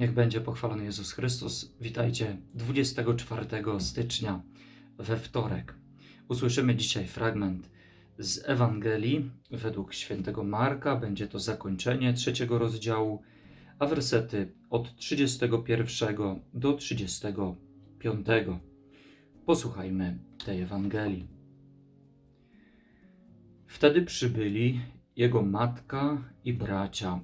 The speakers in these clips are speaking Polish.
Niech będzie pochwalony Jezus Chrystus. Witajcie 24 stycznia we wtorek. Usłyszymy dzisiaj fragment z Ewangelii według świętego Marka. Będzie to zakończenie trzeciego rozdziału, a wersety od 31 do 35. Posłuchajmy tej Ewangelii. Wtedy przybyli jego matka i bracia.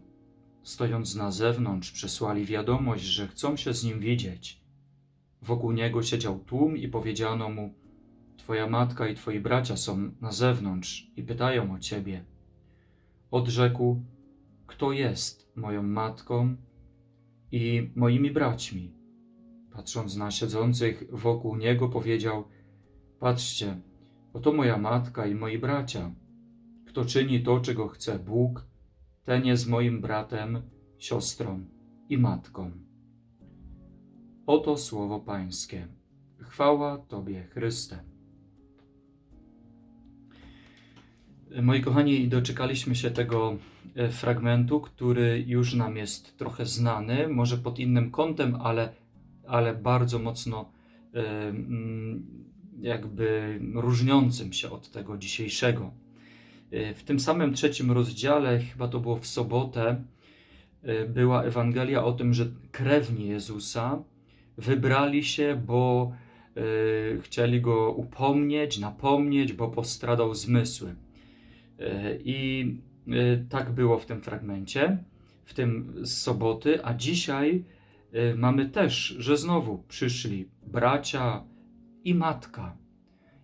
Stojąc na zewnątrz, przesłali wiadomość, że chcą się z nim widzieć. Wokół niego siedział tłum i powiedziano mu: Twoja matka i twoi bracia są na zewnątrz i pytają o ciebie. Odrzekł: Kto jest moją matką i moimi braćmi? Patrząc na siedzących wokół niego, powiedział: Patrzcie, oto moja matka i moi bracia. Kto czyni to, czego chce Bóg, ten jest moim bratem, siostrą i matką. Oto słowo Pańskie. Chwała Tobie, Chryste. Moi kochani, doczekaliśmy się tego e, fragmentu, który już nam jest trochę znany, może pod innym kątem, ale, ale bardzo mocno e, jakby różniącym się od tego dzisiejszego. E, W tym samym trzecim rozdziale, chyba to było w sobotę, e, była Ewangelia o tym, że krewni Jezusa wybrali się, bo e, chcieli go upomnieć, napomnieć, bo postradał zmysły. I tak było w tym fragmencie, w tym z soboty, a dzisiaj mamy też, że znowu przyszli bracia i matka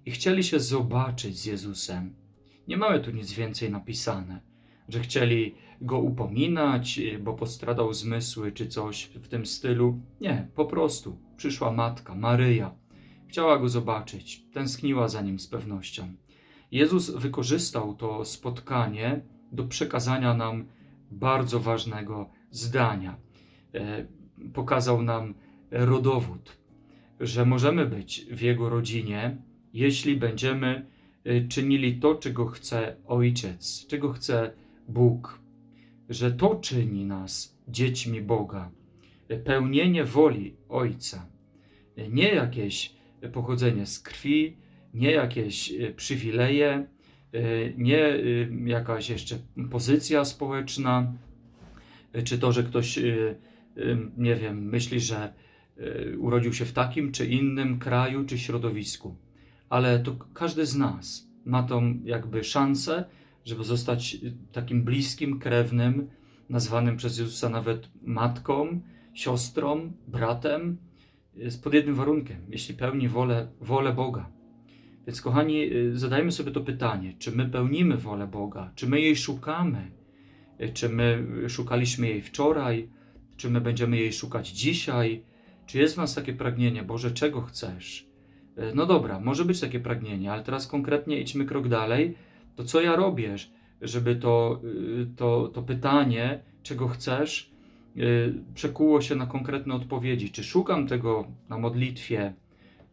i chcieli się zobaczyć z Jezusem. Nie mamy tu nic więcej napisane, że chcieli go upominać, bo postradał zmysły czy coś w tym stylu. Nie, po prostu przyszła matka, Maryja. Chciała go zobaczyć, tęskniła za nim z pewnością. Jezus wykorzystał to spotkanie do przekazania nam bardzo ważnego zdania. E, Pokazał nam rodowód, że możemy być w jego rodzinie, jeśli będziemy czynili to, czego chce Ojciec, czego chce Bóg, że to czyni nas dziećmi Boga, Y, pełnienie woli Ojca, Y, nie jakieś pochodzenie z krwi, nie jakieś y, przywileje, y, nie y, jakaś jeszcze pozycja społeczna, y, czy to, że ktoś, y, y, nie wiem, myśli, że y, urodził się w takim czy innym kraju czy środowisku ale to każdy z nas ma tą jakby szansę, żeby zostać takim bliskim krewnym, nazwanym przez Jezusa nawet matką, siostrą, bratem, z pod jednym warunkiem, jeśli pełni wolę, wolę Boga. Więc, kochani, y, zadajmy sobie to pytanie: czy my pełnimy wolę Boga? Czy my jej szukamy? Y, Czy my szukaliśmy jej wczoraj? Czy my będziemy jej szukać dzisiaj? Czy jest w nas takie pragnienie, Boże, czego chcesz? E, No dobra, może być takie pragnienie, ale teraz konkretnie idźmy krok dalej. To co ja robię, żeby to, y, to, to pytanie, czego chcesz, y, przekuło się na konkretne odpowiedzi? Czy szukam tego na modlitwie,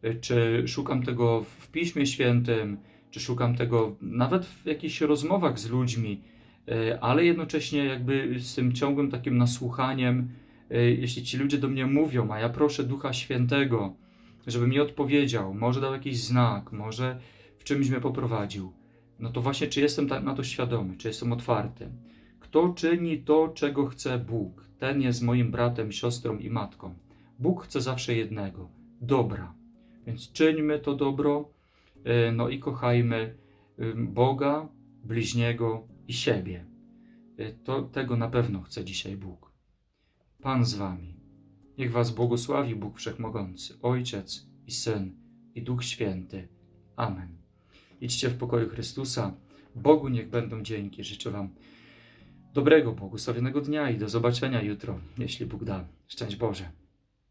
y, czy szukam tego w Piśmie Świętym, czy szukam tego nawet w jakichś rozmowach z ludźmi, ale jednocześnie jakby z tym ciągłym takim nasłuchaniem, jeśli ci ludzie do mnie mówią, a ja proszę Ducha Świętego, żeby mi odpowiedział, może dał jakiś znak, może w czymś mnie poprowadził. No to właśnie, czy jestem tak na to świadomy, czy jestem otwarty? Kto czyni to, czego chce Bóg, ten jest moim bratem, siostrą i matką. Bóg chce zawsze jednego dobra. Więc czyńmy to dobro, y, no i kochajmy Boga, bliźniego i siebie. Y, To, tego na pewno chce dzisiaj Bóg. Pan z wami. Niech was błogosławi Bóg Wszechmogący, Ojciec i Syn i Duch Święty. Amen. Idźcie w pokoju Chrystusa. Bogu niech będą dzięki. Życzę wam dobrego, błogosławionego dnia i do zobaczenia jutro, jeśli Bóg da. Szczęść Boże.